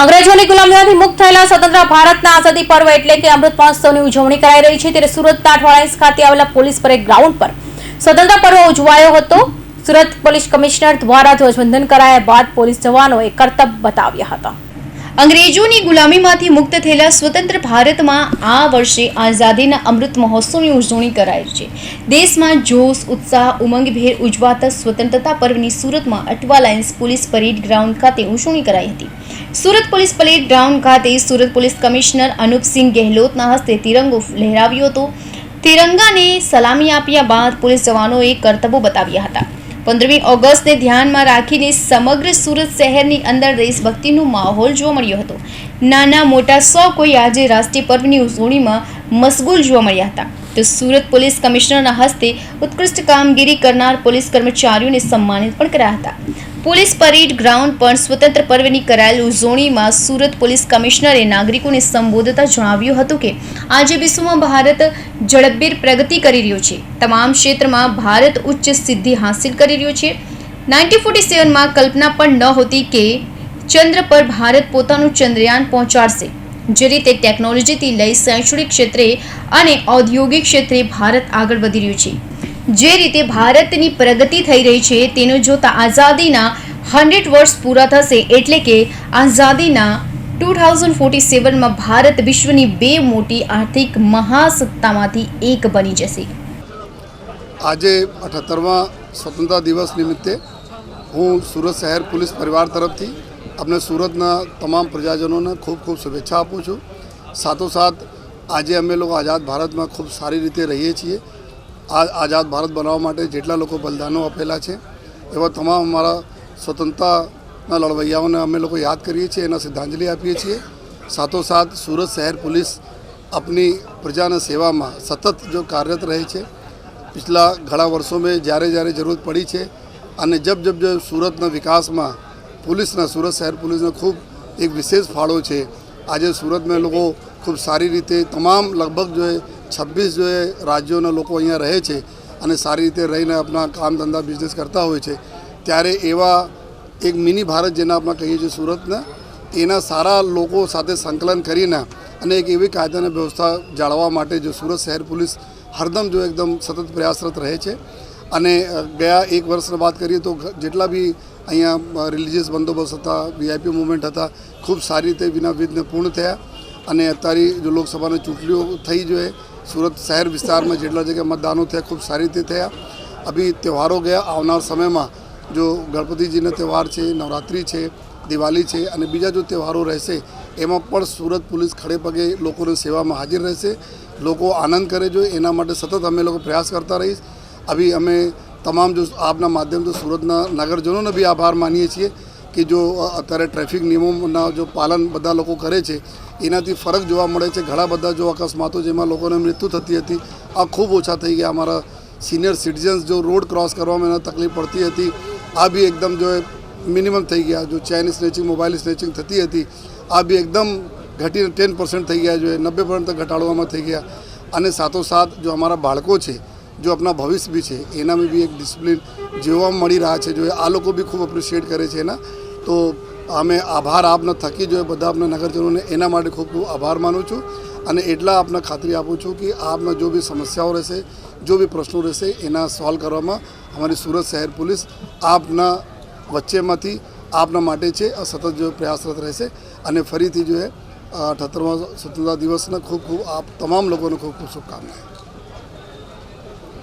અંગ્રેજોની ગુલામીઓથી મુક્ત થયેલા સ્વતંત્ર ભારતના આઝાદી પર્વ એટલે કે અમૃત મહોત્સવની ઉજવણી કરાઈ રહી છે. ત્યારે સુરત તાઠવાડા ખાતે આવેલા પોલીસ પરેડ ગ્રાઉન્ડ પર સ્વતંત્ર પર્વ ઉજવાયો હતો. સુરત પોલીસ કમિશનર દ્વારા ધ્વજવંદન કરાયા બાદ પોલીસ જવાનોએ કરતબ બતાવ્યા હતા. અંગ્રેજોની ગુલામીમાંથી મુક્ત થયેલા સ્વતંત્ર ભારતમાં આ વર્ષે આઝાદીના અમૃત મહોત્સવની ઉજવણી કરાય છે. દેશમાં જોશ, ઉત્સાહ, ઉમંગભેર ઉજવાતા સ્વતંત્રતા પર્વની સુરતમાં Athwa lines police parade ground ખાતે ઉજવણી કરાઈ હતી. સુરત પોલીસ પરેડ ગ્રાઉન્ડ ખાતે સુરત પોલીસ કમિશનર અનુપસિંહ ગેહલોતના હસ્તે તિરંગો લહેરાવ્યો હતો. તિરંગાને સલામી આપ્યા બાદ પોલીસ જવાનોએ કરતબો બતાવ્યા હતા. પંદરમી ઓગસ્ટને ધ્યાનમાં રાખીને સમગ્ર સુરત શહેરની અંદર દેશભક્તિનો માહોલ જોવા મળ્યો હતો. નાના મોટા સૌ કોઈ આજે રાષ્ટ્રીય પર્વની ઉજવણીમાં મશગુલ જોવા મળ્યા હતા. તો સુરત પોલીસ કમિશનરના હસ્તે ઉત્કૃષ્ટ કામગીરી કરનાર પોલીસ કર્મચારીઓને સન્માનિત પણ કર્યા હતા. પોલીસ પરેડ ગ્રાઉન્ડ પર સ્વતંત્ર પર્વની કરાયેલ ઉજવણીમાં સુરત પોલીસ કમિશનરે નાગરિકોને સંબોધતા જણાવ્યું હતું કે આજે વિશ્વમાં ભારત ઝડપભેર પ્રગતિ કરી રહ્યું છે. તમામ ક્ષેત્રમાં ભારત ઉચ્ચ સિદ્ધિ હાંસિલ કરી રહ્યું છે. નાઇન્ટીન ફોર્ટી સેવનમાં કલ્પના પણ ન હતી કે ચંદ્ર પર ભારત પોતાનું ચંદ્રયાન પહોંચાડશે. જે રીતે ટેકનોલોજીથી લઈ શૈક્ષણિક ક્ષેત્રે અને ઔદ્યોગિક ક્ષેત્રે ભારત આગળ વધી રહ્યું છે. જે રીતે ભારતની પ્રગતિ થઈ રહી છે, તેનું જોતા આઝાદીના હંડ્રેડ વર્ષ પૂરા થશે એટલે કે આઝાદીના ટુ થાઉઝન્ડ ફોર્ટી સેવનમાં ભારત વિશ્વની બે મોટી આર્થિક મહાસત્તામાંથી એક બની જશે. આજે અઠ્ઠાત્તરમા સ્વતંત્રતા દિવસ નિમિત્તે હું સુરત શહેર પોલીસ પરિવાર તરફથી આપણે સુરતના તમામ પ્રજાજનોને ખૂબ ખૂબ શુભેચ્છા આપું છું. સાથોસાથ આજે અમે લોકો આઝાદ ભારતમાં ખૂબ સારી રીતે રહીએ છીએ. આ આઝાદ ભારત બનાવવા માટે જેટલા લોકો બલિદાનો આપેલા છે, એવા તમામ અમારા સ્વતંત્રતાના લડવૈયાઓને અમે લોકો યાદ કરીએ છીએ, એના શ્રદ્ધાંજલિ આપીએ છીએ. સાથોસાથ સુરત શહેર પોલીસ આપની પ્રજાના સેવામાં સતત જો કાર્યરત રહે છે, પિછલા ઘણા વર્ષો મેં જ્યારે જ્યારે જરૂરત પડી છે અને જબ જબ જબ સુરતના વિકાસમાં પોલીસના, સુરત શહેર પોલીસનો ખૂબ એક વિશેષ ફાળો છે આજે સુરતમાં લોકો ખૂબ સારી રીતે તમામ લગભગ જો એ છવ્વીસ જો એ રાજ્યોના લોકો અહીંયા રહે છે અને સારી રીતે રહીને આપણા કામ ધંધા બિઝનેસ કરતા હોય છે, ત્યારે એવા એક મિની ભારત જેના આપણે કહીએ છીએ સુરતના, એના સારા લોકો સાથે સંકલન કરીને અને એક એવી કાયદાની વ્યવસ્થા જાળવવા માટે જો સુરત શહેર પોલીસ હરદમ જો એકદમ સતત પ્રયાસરત રહે છે. અને ગયા એક વર્ષની વાત કરીએ તો જેટલા બી અહીંયા રિલિજિયસ બંદોબસ્ત હતા વીઆઈપી મુવમેન્ટ હતા, ખૂબ સારી રીતે વિના વિઘ્ને પૂર્ણ થયા અને અત્યારે જો લોકસભાની ચૂંટણીઓ થઈ જોઈએ, સુરત શહેર વિસ્તારમાં જેટલા જગ્યાએ મતદાનો થયા, ખૂબ સારી રીતે થયા. અભી તહેવારો ગયા, આવનાર સમયમાં જો ગણપતિજીનો તહેવાર છે, નવરાત્રિ છે, દિવાળી છે અને બીજા જો તહેવારો રહેશે, એમાં પણ સુરત પોલીસ ખડે પગે લોકોની સેવામાં હાજર રહેશે. લોકો આનંદ કરે જો, એના માટે સતત અમે લોકો પ્રયાસ કરતા રહીશ. અભી અમે તમામ જો આપના માધ્યમથી સુરતના નગરજનોને બી આભાર માનીએ છીએ કે જો અત્યારે ટ્રાફિક નિયમોના જો પાલન બધા લોકો કરે છે, એનાથી ફરક જોવા મળે છે. ઘણા બધા જો અકસ્માતો જેમાં લોકોને મૃત્યુ થતી હતી, આ ખૂબ ઓછા થઈ ગયા. અમારા સિનિયર સિટીઝન્સ જો રોડ ક્રોસ કરવામાં એને તકલીફ પડતી હતી, આ બી એકદમ જો મિનિમમ થઈ ગયા. જો ચેન સ્નેચિંગ મોબાઈલ સ્નેચિંગ થતી હતી, આ બી એકદમ ઘટીને ટેન પર્સન્ટ થઈ ગયા. જોઈએ નબ્બે પર્સન્ટ ઘટાડવામાં થઈ ગયા. અને સાથોસાથ જો અમારા બાળકો છે જો આપણા ભવિષ્ય બી છે એનામાં બી એક ડિસિપ્લિન જોવા મળી રહ્યા છે જો આ લોકો બી ખૂબ એપ્રિશિએટ કરે છે એના તો અમે આભાર આપના થકી જોઈએ બધા આપના નગરજનોને એના માટે ખૂબ ખૂબ આભાર માનું છું અને એટલા આપને ખાતરી આપું છું કે આપના જો બી સમસ્યાઓ રહેશે, જો બી પ્રશ્નો રહેશે, એના સોલ્વ કરવામાં અમારી સુરત શહેર પોલીસ આપના વચ્ચેમાંથી આપના માટે છે સતત જો પ્રયાસરત રહેશે અને ફરીથી જો એ અઠ્ઠાત્તરમા સ્વતંત્રતા દિવસના ખૂબ ખૂબ આપ તમામ લોકોને ખૂબ ખૂબ શુભકામનાઓ.